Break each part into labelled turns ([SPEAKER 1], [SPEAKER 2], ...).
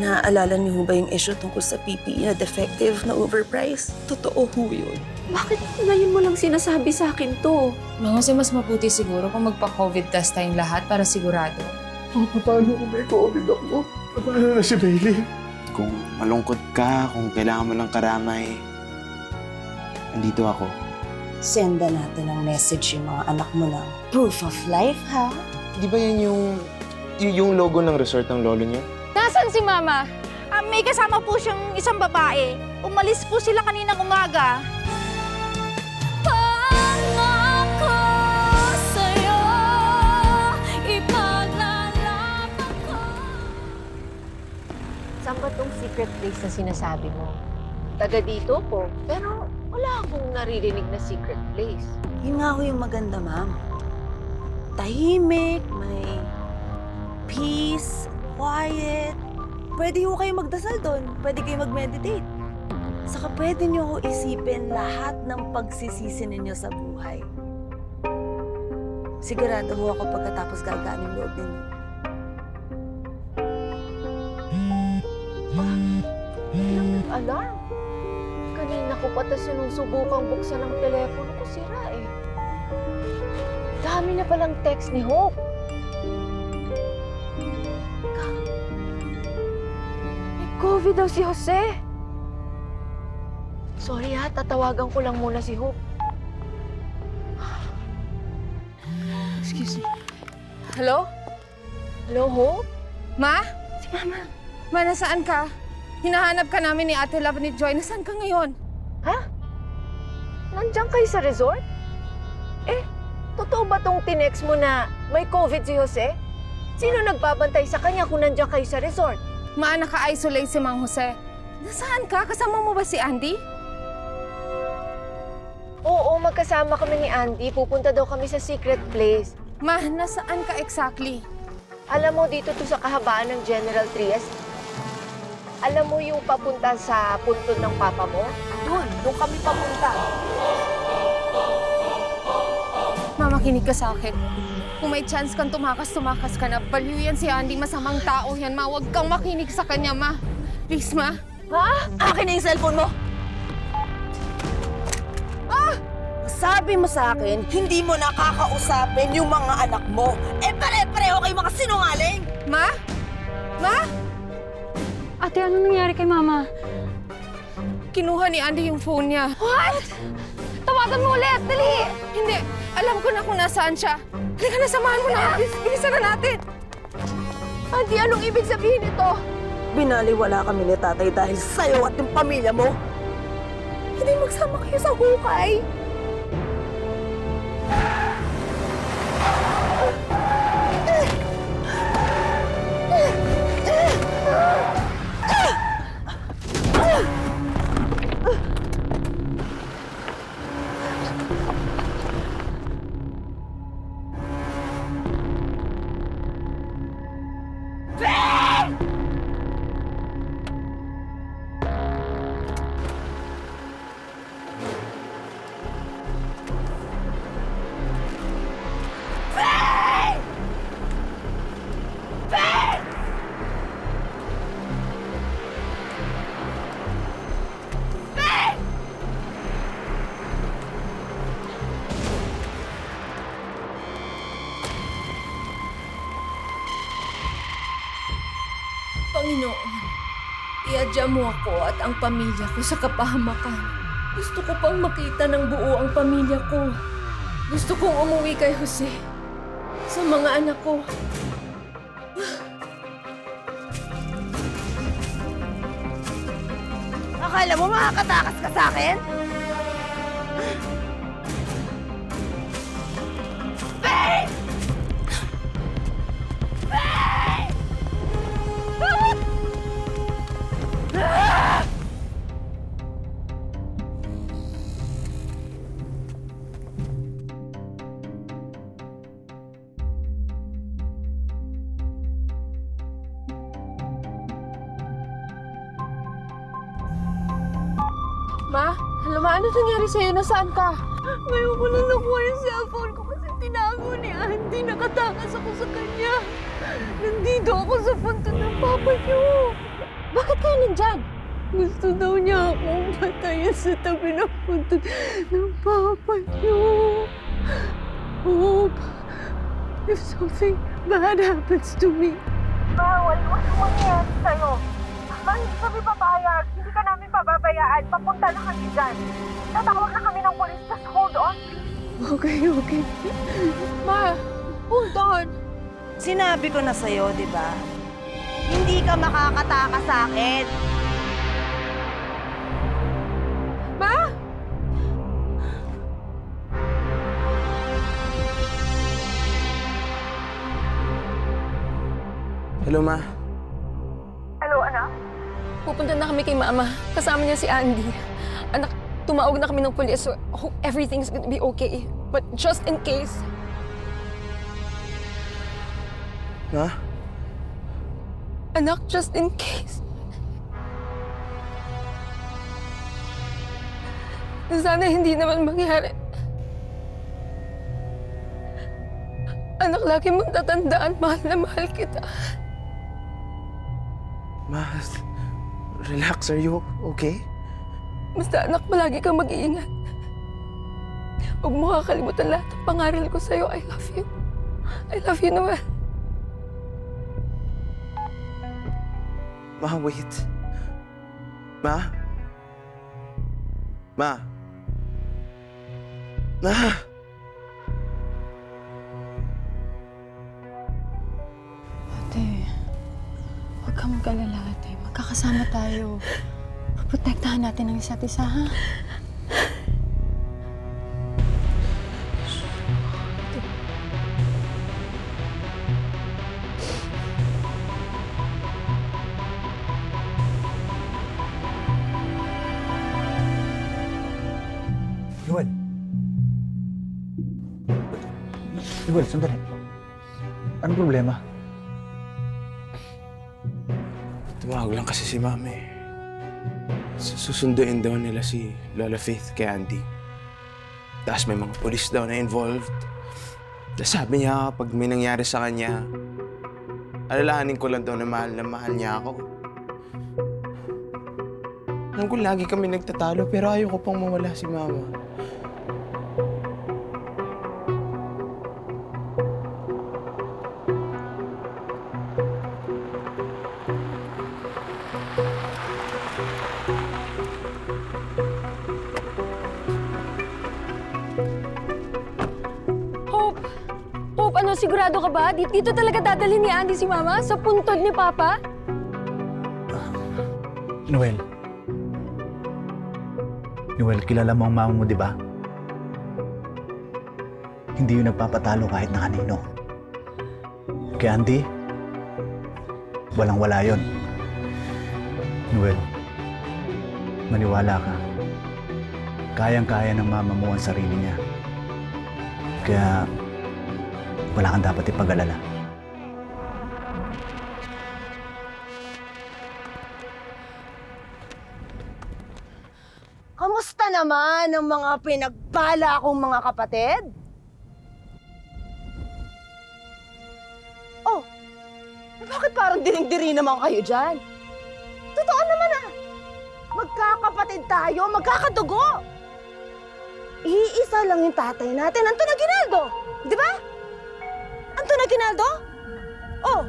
[SPEAKER 1] Naaalala niyo ho ba yung issue tungkol sa PPE na defective na overpriced? Totoo ho yun.
[SPEAKER 2] Bakit ngayon mo lang sinasabi sa akin to?
[SPEAKER 3] Mang Jose, mas mabuti siguro kung magpa-COVID test tayong lahat para sigurado.
[SPEAKER 4] Papa, paano kung may COVID ako? Paano na si Bailey?
[SPEAKER 5] Kung malungkot ka, kung kailangan mo ng karamay, nandito ako.
[SPEAKER 6] Senda natin ng message yung mga anak mo ng proof of life, ha?
[SPEAKER 5] Di ba yan yung, yung logo ng resort ng lolo niyo?
[SPEAKER 7] Nasaan si Mama? Ah, may kasama po siyang isang babae. Umalis po sila kaninang umaga. Pangako sa'yo, ipaglalakad ko.
[SPEAKER 2] Saan ba tong secret place na sinasabi mo? Taga dito ko, pero wala akong naririnig na secret place.
[SPEAKER 6] Yun nga ho yung maganda, ma'am. Tahimik, may peace, quiet. Pwede ho kayo magdasal doon. Pwede kayo mag-meditate. Saka pwede nyo ho isipin lahat ng pagsisisi ninyo sa buhay. Sigurado ho ako pagkatapos gagaan yung loob ninyo.
[SPEAKER 2] Walang nag-alarm. Kanina ko pa tas sinusubukang buksan ang telepono ko sira eh. Dami na palang text ni Hope. COVID daw si Jose. Sorry ha, tatawagan ko lang muna si Hope.
[SPEAKER 3] Excuse me. Hello?
[SPEAKER 2] Hello, Hope?
[SPEAKER 3] Ma? Si Mama. Ma, nasaan ka? Hinahanap ka namin ni Ate Love ni Joy. Nasaan ka ngayon?
[SPEAKER 2] Nandiyan kayo sa resort? Eh, totoo ba tong tinext mo na may COVID si Jose? Sino nagbabantay sa kanya kung nandiyan kayo sa resort?
[SPEAKER 3] Ma, naka-isolate si Mang Jose. Nasaan ka? Kasama mo ba si Andy?
[SPEAKER 2] Oo, magkasama kami ni Andy. Pupunta daw kami sa secret place.
[SPEAKER 3] Ma, nasaan ka exactly?
[SPEAKER 2] Alam mo, dito to sa kahabaan ng General Trias. Alam mo yung papunta sa puntod ng papa mo? Doon, doon kami papunta.
[SPEAKER 3] Makinig ka sa akin. Kung may chance kang tumakas, tumakas ka na. Baliw yan si Andy. Masamang tao yan, ma. Huwag kang makinig sa kanya, ma. Please, ma.
[SPEAKER 6] Akin na yung cellphone mo! Ah! Sabi mo sa akin, hindi mo nakakausapin yung mga anak mo. Eh, pare-pareho kayo mga sinungaling!
[SPEAKER 3] Ma? Ma?
[SPEAKER 7] Ate, ano nangyari kay Mama?
[SPEAKER 3] Kinuha ni Andy yung phone niya.
[SPEAKER 7] Tawagan mo ulit! Dali!
[SPEAKER 3] Hindi. Alam ko na kung nasaan siya. Halika na, samahan mo na. Bilis, bilisan na natin.
[SPEAKER 2] Andy, anong ibig sabihin nito?
[SPEAKER 6] Binaliwala kami ni tatay dahil sa'yo at yung pamilya mo. Hindi magsama kayo sa hukay.
[SPEAKER 3] Iadya mo ako at ang pamilya ko sa kapahamakan. Gusto ko pang makita ng buo ang pamilya ko. Gusto kong umuwi kay Jose. Sa mga anak ko.
[SPEAKER 6] Akala mo makakatakas ka sa akin?
[SPEAKER 3] Sa'yo? Nasaan ka?
[SPEAKER 2] Ngayon ko lang nakuha yung cellphone ko kasi tinago ni Andy. Nakatakas ako sa kanya. Nandito ako sa punto ng papa niyo.
[SPEAKER 3] Bakit kayo nandyan? Gusto daw niya akong patayin sa tabi ng punto ng papa niyo. Hope, if something bad happens to me,
[SPEAKER 2] Bawal, huwag mo mangyayari sa'yo. Hindi kami papayag. Hindi ka namin pababayaan. Papunta na kami dyan. Tatawag na kami ng polis. Just hold on.
[SPEAKER 3] okay, okay. Ma, hold on.
[SPEAKER 6] Sinabi ko na sa'yo, di ba? Hindi ka makakataka sa akin.
[SPEAKER 3] Ma?
[SPEAKER 5] Hello, ma.
[SPEAKER 2] Hello, anak?
[SPEAKER 3] Pupunta na kami kay Mama. Kasama niya si Andy. Anak, tumawag na kami ng pulis. So, hope everything's gonna be okay. But just in case,
[SPEAKER 5] Ma?
[SPEAKER 3] anak, just in case. Sana hindi naman mangyari. Anak, lagi mong tatandaan, mahal na mahal kita.
[SPEAKER 5] Ma, relax. Are you okay?
[SPEAKER 3] Basta anak, palagi kang mag-iingat. Huwag mo kakalimutan lahat ng pangaral ko sa'yo. I love you. I love you, Noel.
[SPEAKER 5] Ma, wait. Ma? Ma? Ma?
[SPEAKER 3] Ate, huwag kang mag-alala, ate. Magkakasama tayo. Protektahan natin ang isa't isa, ha?
[SPEAKER 8] Joel. Joel, sandali. Anong problema?
[SPEAKER 5] Tumawag lang kasi si Mami. Susunduin daw nila si Lola Faith kay Andy. Tapos may mga polis daw na involved. Tapos sabi niya pag may nangyari sa kanya, alalahanin ko lang daw na mahal na mahal niya ako. Alam ko lagi kami nagtatalo pero ayoko pang mawala si Mama.
[SPEAKER 3] Sigurado ka ba? Dito, talaga dadalhin ni Andy si Mama? Sa puntod ni Papa?
[SPEAKER 8] Noel. Noel, kilala mo ang mama mo, di ba? Hindi yun nagpapatalo kahit na kanino. Kay Andy, walang-wala yun. Noel, maniwala ka. Kayang-kaya ng mama mo ang sarili niya. Kaya, wala kang dapat ipag-alala.
[SPEAKER 6] Kamusta naman ang mga pinagbala kong mga kapatid? Oh, bakit parang diring-diri naman kayo dyan? Totoo naman ah. Magkakapatid tayo, magkakadugo. Iisa lang yung tatay natin, Anton Aguinaldo. Di ba? Aguinaldo? Oh.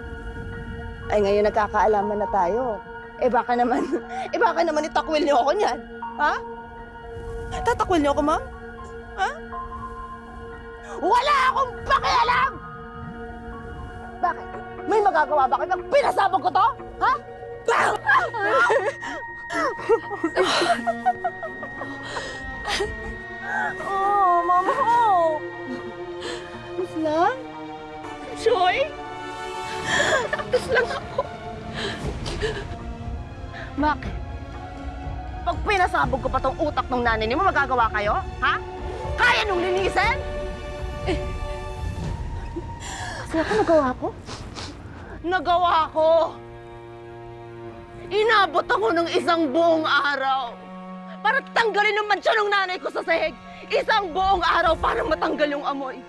[SPEAKER 6] Ay ngayon nagkakaalaman na tayo. Eh baka naman, eh baka naman itakwil niyo ako niyan. Ha? Tatakwil niyo ako, ma'am? Ha? Wala akong pakialam! Bakit? May magagawa ba kayo pag pinasabog ko to? Ha? Bang! oh, mama ko. Tapos lang? Joy? Tapos lang ako. Bakit? Pag pinasabog ko pa tong utak ng nanay niyo, magagawa kayo? Ha? Kaya nung linisin? Eh. Kasi ako nagawa ko? Nagawa ko! Inabot ako ng isang buong araw para tanggalin ang mansya ng nanay ko sa sahig. Isang buong araw para matanggal yung amoy.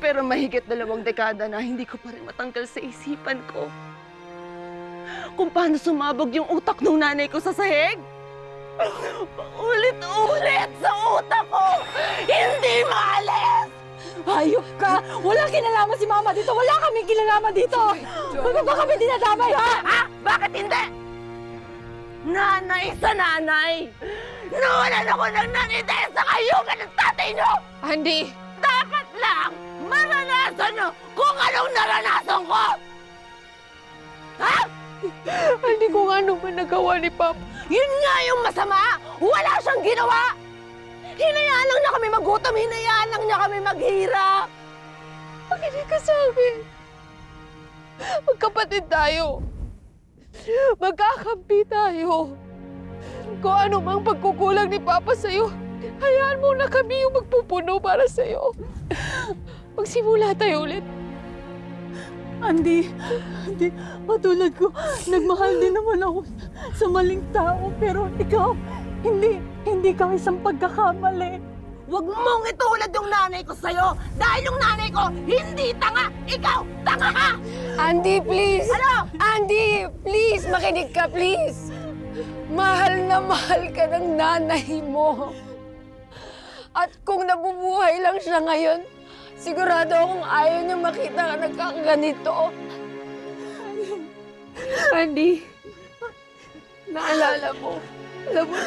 [SPEAKER 6] Pero mahigit dalawang dekada na hindi ko pa rin matanggal sa isipan ko kung paano sumabog yung utak ng nanay ko sa sahig? Ulit-ulit sa utak ko! Hindi maalis! Hayop ka! Wala kinalaman si mama dito! Wala kaming kinalaman dito! Bakit ba kami dinadamay, ha? Ha? Bakit hindi? Nanay sa nanay! Nawalan ako ng nanay dahil sa kayugan ng tatay nyo!
[SPEAKER 3] Andy!
[SPEAKER 6] Dapat lang maranasan nyo kung anong naranasan ko! Ha?
[SPEAKER 3] Andy, kung ano man nagawa ni Papa.
[SPEAKER 6] Yun nga yung masama! Wala siyang ginawa! Hinayaan lang niya kami magutom, hinayaan lang niya kami maghirap!
[SPEAKER 3] Makinig ka sa amin. Magkapatid tayo. Magkakampi tayo. Kung ano mang pagkukulang ni Papa sa'yo, hayaan mo na kami yung magpupuno para sa'yo. Magsimula tayo ulit.
[SPEAKER 6] Andy, Andy, patulad ko, nagmahal din naman ako sa maling tao, pero ikaw, hindi, hindi ka isang pagkakamali. Huwag mong itulad yung nanay ko sa'yo, dahil yung nanay ko, hindi tanga, ikaw, tanga ka!
[SPEAKER 3] Andy, please!
[SPEAKER 6] Ano?
[SPEAKER 3] Andy, please! Makinig ka, please! Mahal na mahal ka ng nanay mo. At kung nabubuhay lang siya ngayon, sigurado akong ayaw niya makita ka nagkakaganito. Andy, naalala mo, alam mo,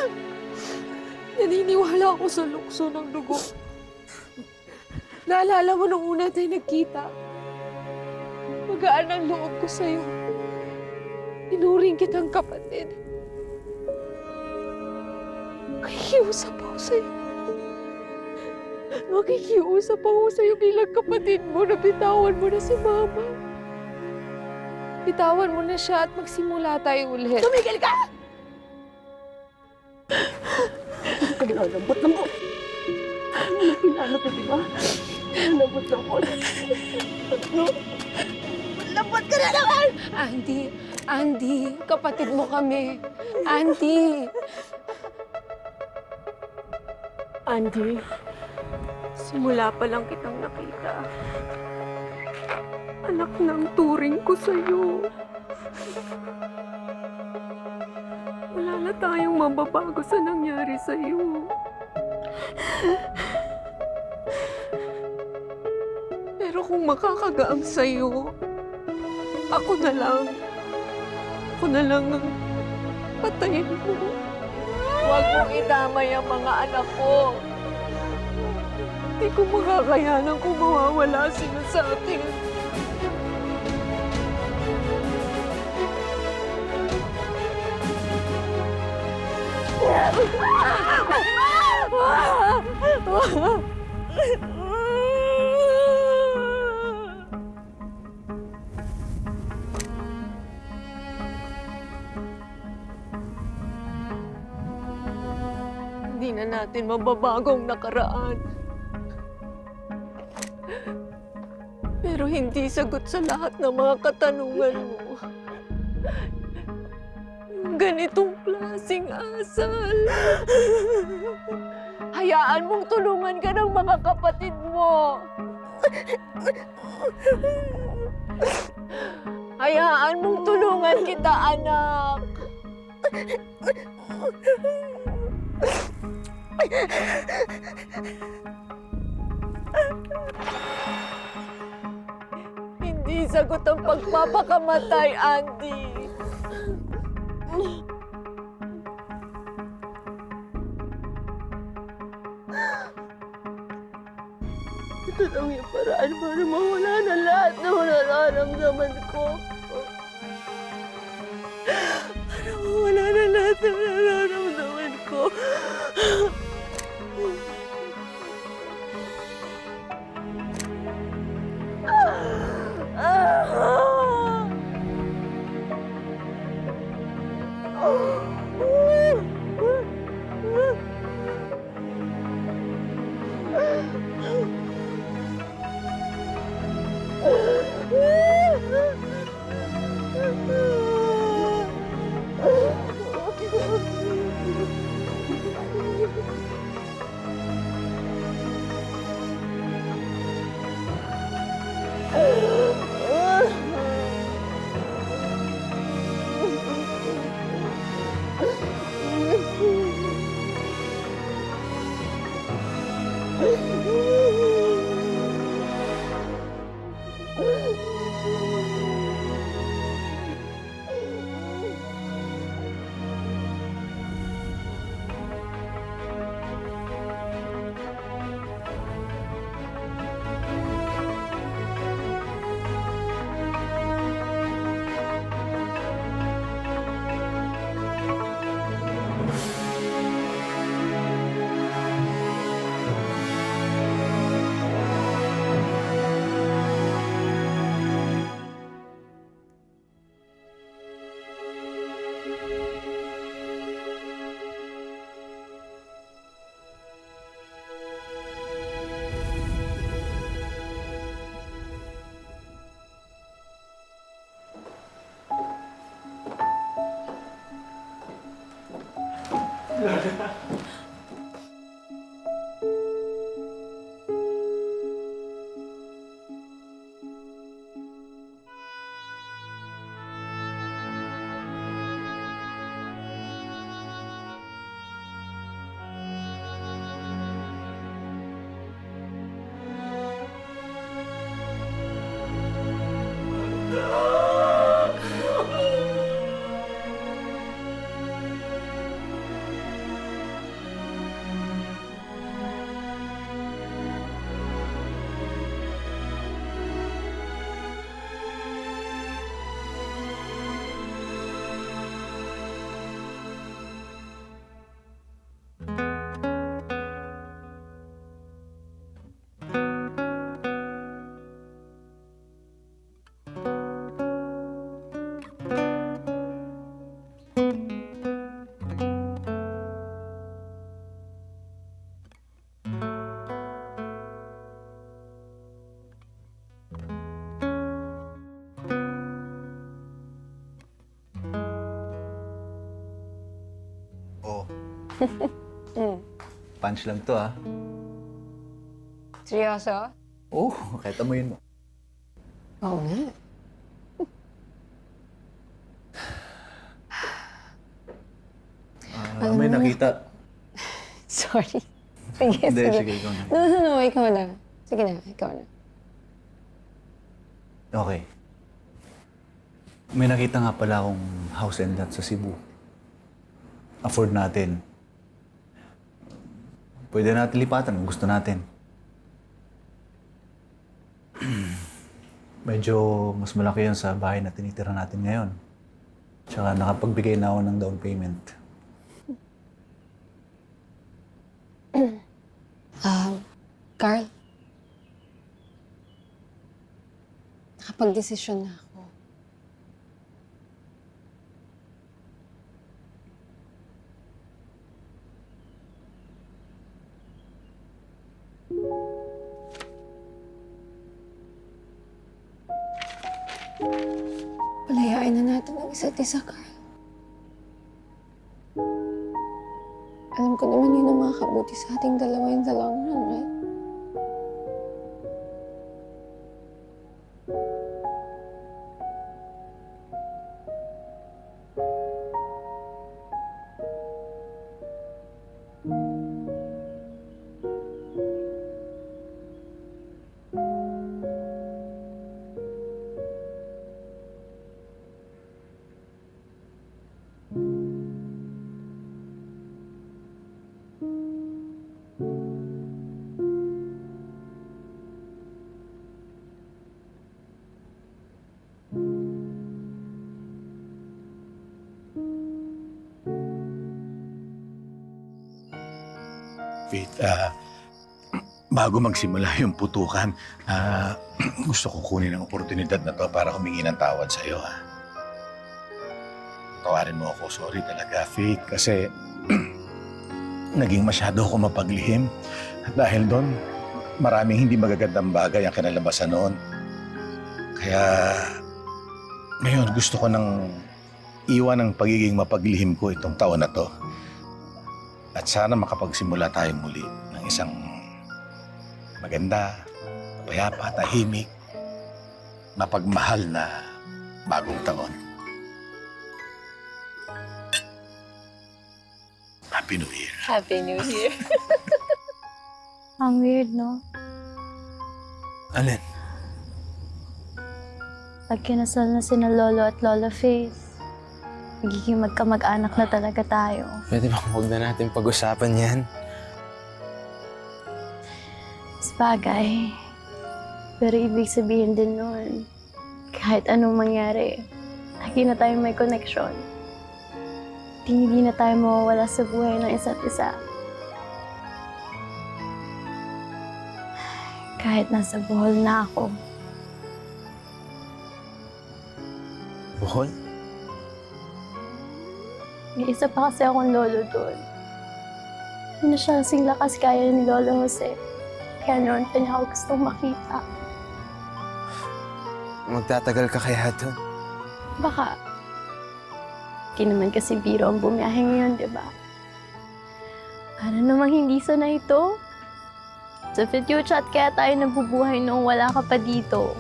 [SPEAKER 3] naniniwala ako sa lukso ng dugo. Naalala mo nung una tayo nagkita. Magaan ang loob ko sa'yo. Inuring kitang kapatid. Makikiusap ako sa'yo. Makikiusap ako sa'yo bilang kapatid mo na bitawan mo na si Mama. Bitawan mo na siya at magsimula tayo ulit.
[SPEAKER 6] Tumigil ka! Lambot, lambot. Pinano ko, di ba? Lambot, lambot. Lambot ka na naman!
[SPEAKER 3] Andy, Andy, kapatid mo kami. Andy. Andy, simula pa lang kitang nakita. Anak ng turing ko sa'yo. Wala na tayong mababago sa nangyari sa'yo. Pero kung makakagaang sa'yo, ako na lang. Ako na lang ang patayin mo. Huwag mong idamay ang mga anak ko. Hindi ko makakayanan kung mawawala sila sa atin. Hindi na natin mababagong nakaraan. Pero hindi sagot sa lahat ng mga katanungan mo. Ganitong klaseng asal. Hayaan mong tulungan ka ng mga kapatid mo. Hayaan mong tulungan kita, anak. Hindi sagot ang pagpapakamatay, Andy.
[SPEAKER 6] Ito lang yung paraan para mawala na lahat ng nararamdaman ko.
[SPEAKER 8] Yeah. Punch lang to, ah.
[SPEAKER 9] Seryoso?
[SPEAKER 8] Oh, kahit mo.
[SPEAKER 9] Oo nga.
[SPEAKER 8] Ah, may nakita.
[SPEAKER 9] Sorry. Sige,
[SPEAKER 8] Hindi,
[SPEAKER 9] sige.
[SPEAKER 8] sige, ikaw na.
[SPEAKER 9] No, no, no, ikaw na. Sige na, ikaw na.
[SPEAKER 8] Okay. May nakita nga pala akong house and lot sa Cebu. Afford natin. Pwede natin lipatan kung gusto natin. Medyo mas malaki yan sa bahay na tinitira natin ngayon. Tsaka nakapagbigay na ako ng down payment.
[SPEAKER 9] Ah, Carl. Nakapag-desisyon na ako. Palayain na natin ang isa't isa, Carl. Alam ko naman yun ang makakabuti sa ating dalawa the long run, right?
[SPEAKER 10] Ah, bago magsimula yung putukan, ah, gusto ko kunin ang oportunidad na to para humingi ng tawad sa iyo. Ha? Tawarin mo ako. Sorry talaga, Faith, kasi naging masyado ako mapaglihim. At dahil doon, maraming hindi magagandang bagay ang kinalabasan noon. Kaya ngayon gusto ko nang iwan ang pagiging mapaglihim ko itong taon na to. At sana makapagsimula tayo muli ng isang maganda, payapa, tahimik, mapagmahal na bagong taon. Happy New Year.
[SPEAKER 9] Happy New Year.
[SPEAKER 7] Ang weird, no?
[SPEAKER 5] Alin?
[SPEAKER 7] Pag kinasal na sina Lolo at Lola Faith, magiging magkamag-anak na talaga tayo.
[SPEAKER 5] Pwede ba huwag na natin pag-usapan yan?
[SPEAKER 7] Sabagay. Pero ibig sabihin din nun, kahit anong mangyari, lagi na tayong may connection. Hindi na tayo mawawala sa buhay ng isa't isa. Kahit nasa buhol na ako,
[SPEAKER 5] Buhol?
[SPEAKER 7] May isa pa kasi akong lolo doon. Hindi na siya kasing lakas kaya ni Lolo Jose. Kaya noon pa niya ako gustong makita.
[SPEAKER 5] Magtatagal ka kaya doon?
[SPEAKER 7] Baka. Hindi naman kasi biro ang bumiyahe ngayon, di ba? Para namang hindi sanay ito. Sa video chat kaya tayo nabubuhay noong wala ka pa dito.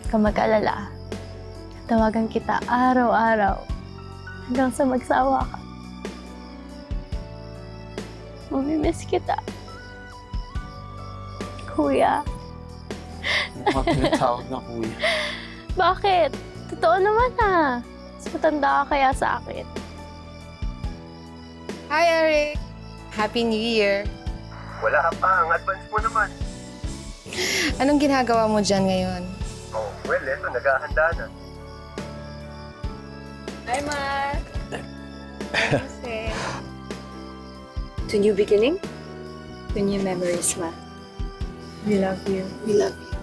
[SPEAKER 7] Huwag ka mag-alala. Tawagan kita araw-araw hanggang sa magsawa ka. Mamimiss kita. Kuya,
[SPEAKER 5] Mga pinatawag na kuya.
[SPEAKER 7] bakit? Totoo naman ha. Mas matanda ka kaya sa akin.
[SPEAKER 3] Hi, Eric! Happy New Year!
[SPEAKER 4] Wala pa, ang advance mo naman.
[SPEAKER 3] Anong ginagawa mo dyan ngayon?
[SPEAKER 4] Oh, well, eto, naghahanda na.
[SPEAKER 3] Hi, Mar!
[SPEAKER 1] To new beginning, to new memories, ma. We love you. We love you.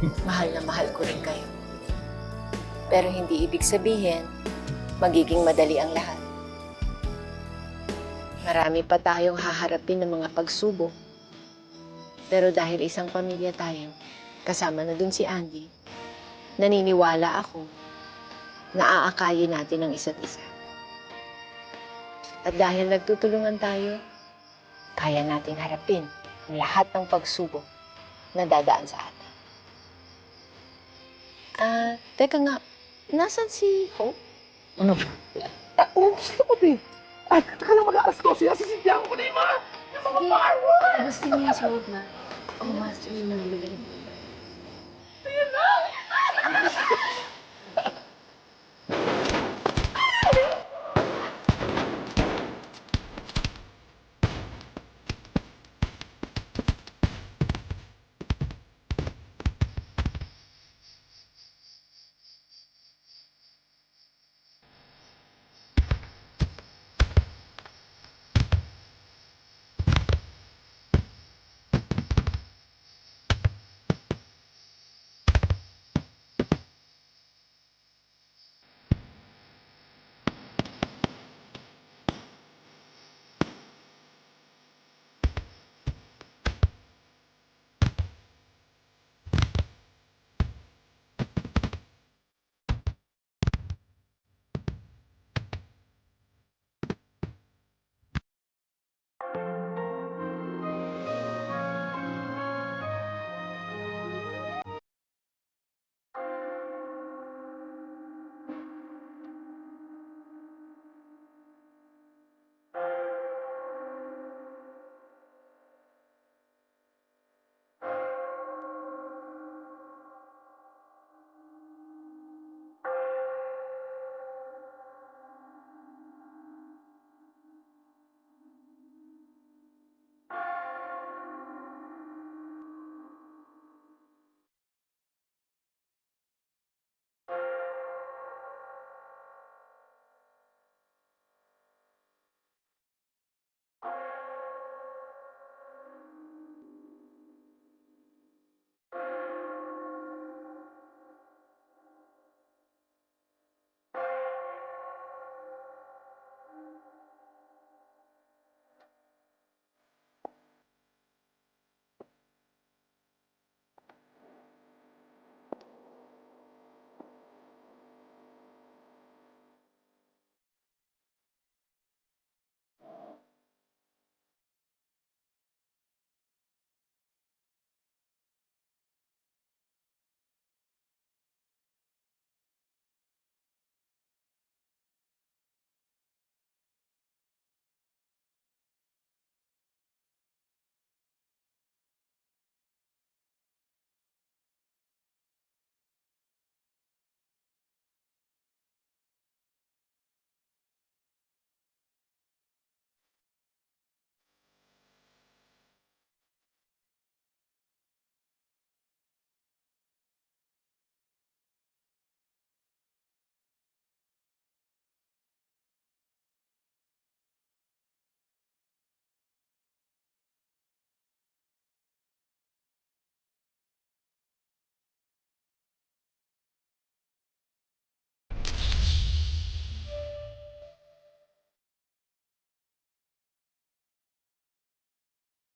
[SPEAKER 2] Mahal na mahal ko rin kayo. Pero hindi ibig sabihin, magiging madali ang lahat. Marami pa tayong haharapin ng mga pagsubok. Pero dahil isang pamilya tayo, kasama na dun si Andy, naniniwala ako na aakayin natin ang isa't isa. At dahil nagtutulungan tayo, kaya nating harapin ang lahat ng pagsubok na dadaan sa atin. Ah, teka nga, nasan si Hope? Ano ba?
[SPEAKER 4] Ah, oo, gusto ko din. At taka lang mag-aalas ko, sinasisitihan ko na yung mga, yung mga fireworks!
[SPEAKER 7] Gusto niya si Hope na. Oh, master yun ang magaling.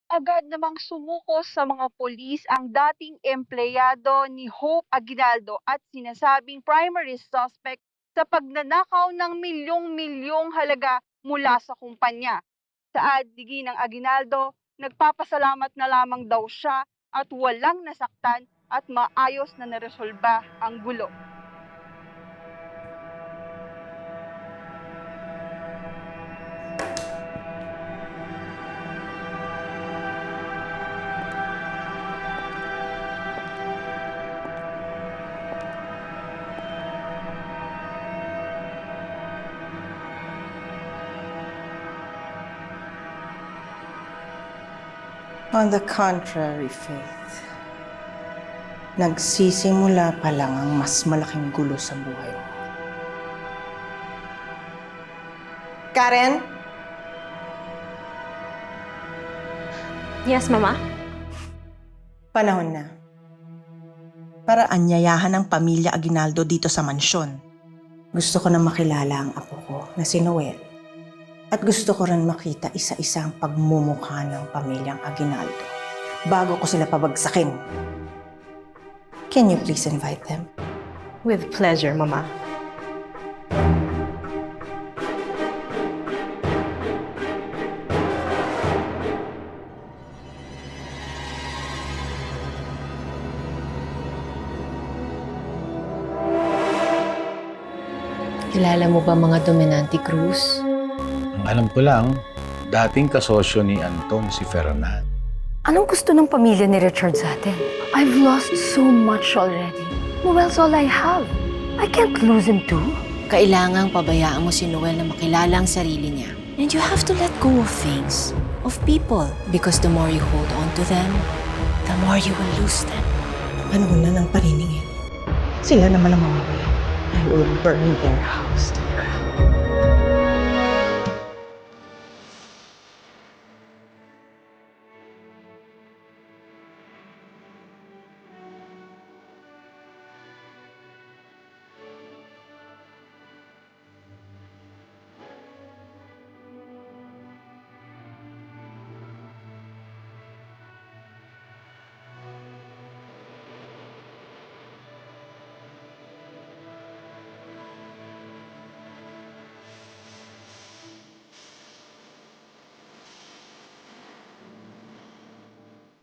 [SPEAKER 11] Agad namang sumuko sa mga polis ang dating empleyado ni Hope Aguinaldo at sinasabing primary suspect sa pagnanakaw ng milyong-milyong halaga mula sa kumpanya. Sa adligi ng Aguinaldo, nagpapasalamat na lamang daw siya at walang nasaktan at maayos na naresolba ang gulo.
[SPEAKER 12] On the contrary, Faith. Nagsisimula pa lang ang mas malaking gulo sa buhay mo. Karen?
[SPEAKER 13] Yes, Mama?
[SPEAKER 12] Panahon na. Para anyayahan ang pamilya Aguinaldo dito sa mansyon. Gusto ko na makilala ang apo ko na si Noel. At gusto ko rin makita isa-isa ang pagmumukha ng pamilyang Aguinaldo bago ko sila pabagsakin. Can you please invite them?
[SPEAKER 13] With pleasure, Mama.
[SPEAKER 14] Kilala mo ba mga Dominante Cruz?
[SPEAKER 10] Alam ko lang, dating kasosyo ni Anton si Fernan.
[SPEAKER 13] Anong gusto ng pamilya ni Richard sa atin? I've lost so much already. Noel's all I have. I can't lose him too.
[SPEAKER 2] Kailangang pabayaan mo si Noel na makilala ang sarili niya. And you have to let go of things, of people. Because the more you hold on to them, the more you will lose them.
[SPEAKER 12] Panahon na ng paniningin. Sila naman ang mamamayan. I will burn their house